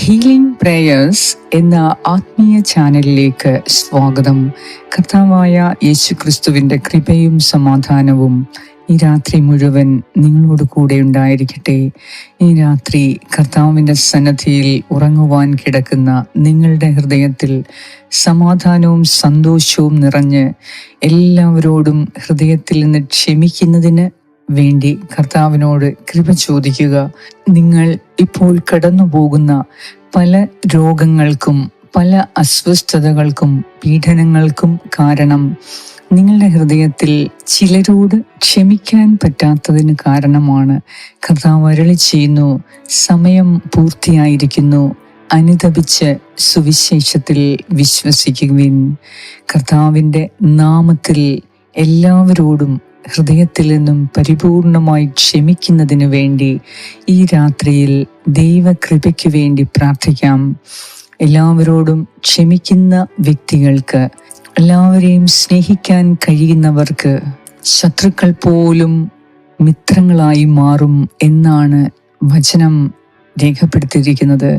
Healing prayers എന്ന ആത്മീയ ചാനലിലേക്ക് സ്വാഗതം. കർത്താവായ യേശു ക്രിസ്തുവിന്റെ കൃപയും സമാധാനവും ഈ രാത്രി മുഴുവൻ നിങ്ങളോട് കൂടെ ഉണ്ടായിരിക്കട്ടെ. ഈ രാത്രി കർത്താവിന്റെ സന്നദ്ധിയിൽ ഉറങ്ങുവാൻ കിടക്കുന്ന നിങ്ങളുടെ ഹൃദയത്തിൽ സമാധാനവും സന്തോഷവും നിറഞ്ഞ് എല്ലാവരോടും ഹൃദയത്തിൽ നിന്ന് ക്ഷമിക്കുന്നതിന് വേണ്ടി കർത്താവിനോട് കൃപ ചോദിക്കുക. നിങ്ങൾ ഇപ്പോൾ കടന്നു പോകുന്ന പല രോഗങ്ങൾക്കും പല അസ്വസ്ഥതകൾക്കും പീഡനങ്ങൾക്കും കാരണം നിങ്ങളുടെ ഹൃദയത്തിൽ ചിലരോട് ക്ഷമിക്കാൻ പറ്റാത്തതിന് കാരണമാണ് കർത്താവ് അരളി ചെയ്യുന്നു സമയം പൂർത്തിയായിരിക്കുന്നു അനുതപിച്ച് സുവിശേഷത്തിൽ വിശ്വസിക്കുവിൻ. കർത്താവിന്റെ നാമത്തിൽ എല്ലാവരോടും ഹൃദയത്തിൽ നിന്നും പരിപൂർണമായി ക്ഷമിക്കുന്നതിനു വേണ്ടി ഈ രാത്രിയിൽ ദൈവകൃപയ്ക്ക് വേണ്ടി പ്രാർത്ഥിക്കാം. എല്ലാവരോടും ക്ഷമിക്കുന്ന വ്യക്തികൾക്ക് എല്ലാവരെയും സ്നേഹിക്കാൻ കഴിയുന്നവർക്ക് ശത്രുക്കൾ പോലും മിത്രങ്ങളായി മാറും എന്നാണ് വചനം രേഖപ്പെടുത്തിയിരിക്കുന്നത്.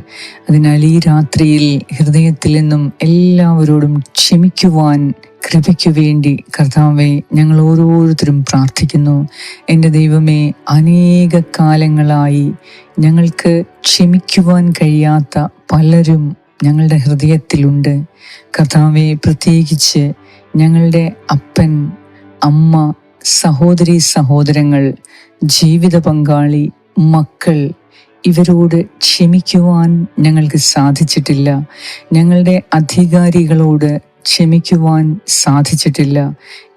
അതിനാൽ ഈ രാത്രിയിൽ ഹൃദയത്തിൽ നിന്നും എല്ലാവരോടും ക്ഷമിക്കുവാൻ കൃപയ്ക്കു വേണ്ടി കർത്താവെ ഞങ്ങൾ ഓരോരുത്തരും പ്രാർത്ഥിക്കുന്നു. എന്റെ ദൈവമേ അനേക കാലങ്ങളായി ഞങ്ങൾക്ക് ക്ഷമിക്കുവാൻ കഴിയാത്ത പലരും ഞങ്ങളുടെ ഹൃദയത്തിലുണ്ട്. കർത്താവെ പ്രത്യേകിച്ച് ഞങ്ങളുടെ അപ്പൻ അമ്മ സഹോദരി സഹോദരങ്ങൾ ജീവിത പങ്കാളി മക്കൾ ഇവരോട് ക്ഷമിക്കുവാൻ ഞങ്ങൾക്ക് സാധിച്ചിട്ടില്ല. ഞങ്ങളുടെ അധികാരികളോട് ക്ഷമിക്കുവാൻ സാധിച്ചിട്ടില്ല.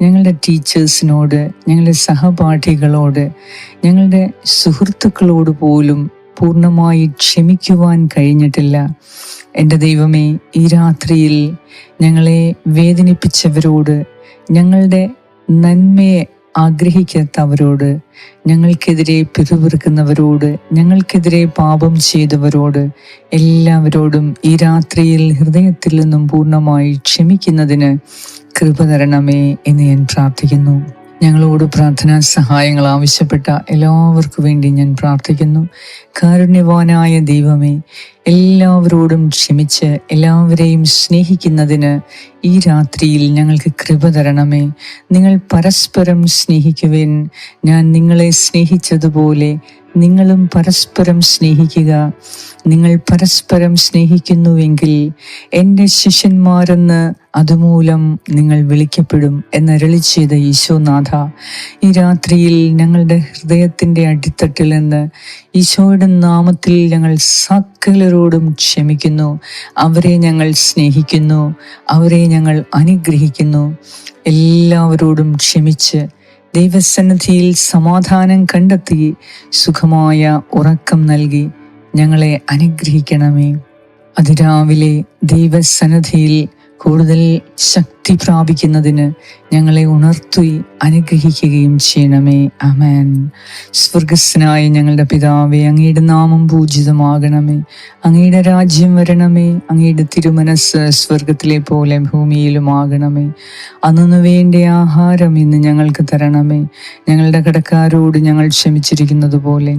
ഞങ്ങളുടെ ടീച്ചേഴ്സിനോട് ഞങ്ങളുടെ സഹപാഠികളോട് ഞങ്ങളുടെ സുഹൃത്തുക്കളോട് പോലും പൂർണമായി ക്ഷമിക്കുവാൻ കഴിഞ്ഞിട്ടില്ല. എന്റെ ദൈവമേ ഈ രാത്രിയിൽ ഞങ്ങളെ വേദനിപ്പിച്ചവരോട് ഞങ്ങളുടെ നന്മയെ ആഗ്രഹിക്കാത്തവരോട് ഞങ്ങൾക്കെതിരെ പിറുപിറുക്കുന്നവരോട് ഞങ്ങൾക്കെതിരെ പാപം ചെയ്തവരോട് എല്ലാവരോടും ഈ രാത്രിയിൽ ഹൃദയത്തിൽ നിന്നും പൂർണമായി ക്ഷമിക്കുന്നതിന് കൃപ തരണമേ എന്ന് ഞാൻ പ്രാർത്ഥിക്കുന്നു. ഞങ്ങളോട് പ്രാർത്ഥനാ സഹായങ്ങൾ ആവശ്യപ്പെട്ട എല്ലാവർക്കും വേണ്ടി ഞാൻ പ്രാർത്ഥിക്കുന്നു. കാരുണ്യവാനായ ദൈവമേ എല്ലാവരോടും ക്ഷമിച്ച് എല്ലാവരെയും സ്നേഹിക്കുന്നതിന് ഈ രാത്രിയിൽ ഞങ്ങൾക്ക് കൃപ തരണമേ. നിങ്ങൾ പരസ്പരം സ്നേഹിക്കുവിൻ. ഞാൻ നിങ്ങളെ സ്നേഹിച്ചതുപോലെ നിങ്ങളും പരസ്പരം സ്നേഹിക്കുക. നിങ്ങൾ പരസ്പരം സ്നേഹിക്കുന്നുവെങ്കിൽ എന്റെ ശിഷ്യന്മാരെന്ന് അതുമൂലം നിങ്ങൾ വിളിക്കപ്പെടും എന്നരളി ചെയ്ത ഈശോനാഥ ഈ രാത്രിയിൽ ഞങ്ങളുടെ ഹൃദയത്തിന്റെ അടിത്തട്ടിൽ നിന്ന് ഈശോയുടെ നാമത്തിൽ ഞങ്ങൾ സകലരോടും ക്ഷമിക്കുന്നു. അവരെ ഞങ്ങൾ സ്നേഹിക്കുന്നു. അവരെ ഞങ്ങൾ അനുഗ്രഹിക്കുന്നു. എല്ലാവരോടും ക്ഷമിച്ച് ദൈവസന്നിധിയിൽ സമാധാനം കണ്ടെത്തി സുഖമായ ഉറക്കം നൽകി ഞങ്ങളെ അനുഗ്രഹിക്കണമേ. അതിരാവിലെ ദൈവസന്നിധിയിൽ കൂടുതൽ ശക്തി പ്രാപിക്കുന്നതിന് ഞങ്ങളെ ഉണർത്തി അനുഗ്രഹിക്കുകയും ചെയ്യണമേ. അമേൻ സ്വർഗസ്സനായ ഞങ്ങളുടെ പിതാവെ അങ്ങയുടെ നാമം പൂജിതമാകണമേ. അങ്ങയുടെ രാജ്യം വരണമേ. അങ്ങയുടെ തിരുമനസ് സ്വർഗത്തിലെ പോലെ ഭൂമിയിലും ആകണമേ അന്നു വേണ്ട ആഹാരം ഇന്ന് ഞങ്ങൾക്ക് തരണമേ. ഞങ്ങളുടെ കടക്കാരോട് ഞങ്ങൾ ക്ഷമിച്ചിരിക്കുന്നത് പോലെ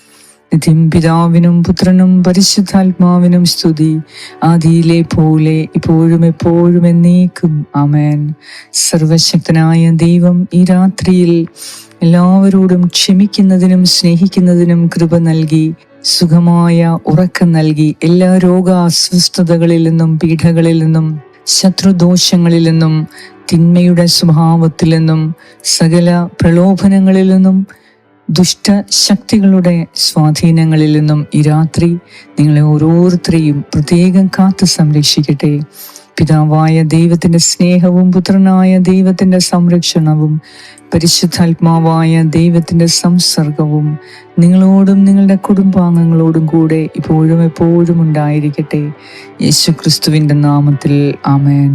നിത്യം പിതാവിനും പുത്രനും പരിശുദ്ധാത്മാവിനും സ്തുതി. ആദിയിലെ പോലെ ഇപ്പോഴും എപ്പോഴും എന്നേക്കും. അമേൻ സർവശക്തനായ ദൈവം ഈ രാത്രിയിൽ എല്ലാവരോടും ക്ഷമിക്കുന്നതിനും സ്നേഹിക്കുന്നതിനും കൃപ നൽകി സുഖമായ ഉറക്കം നൽകി എല്ലാ രോഗാസ്വസ്ഥതകളിൽ നിന്നും പീഠകളിൽ നിന്നും ശത്രുദോഷങ്ങളിൽ നിന്നും തിന്മയുടെ സ്വഭാവത്തിൽ നിന്നും സകല പ്രലോഭനങ്ങളിൽ നിന്നും ദുഷ്ടശക്തികളുടെ സ്വാധീനങ്ങളിൽ നിന്നും ഈ രാത്രി നിങ്ങളെ ഓരോരുത്തരെയും പ്രത്യേകം കാത്തു സംരക്ഷിക്കട്ടെ. പിതാവായ ദൈവത്തിന്റെ സ്നേഹവും പുത്രനായ ദൈവത്തിന്റെ സംരക്ഷണവും പരിശുദ്ധാത്മാവായ ദൈവത്തിന്റെ സംസർഗവും നിങ്ങളോടും നിങ്ങളുടെ കുടുംബാംഗങ്ങളോടും കൂടെ ഇപ്പോഴും എപ്പോഴും ഉണ്ടായിരിക്കട്ടെ. യേശു ക്രിസ്തുവിന്റെ നാമത്തിൽ ആമേൻ.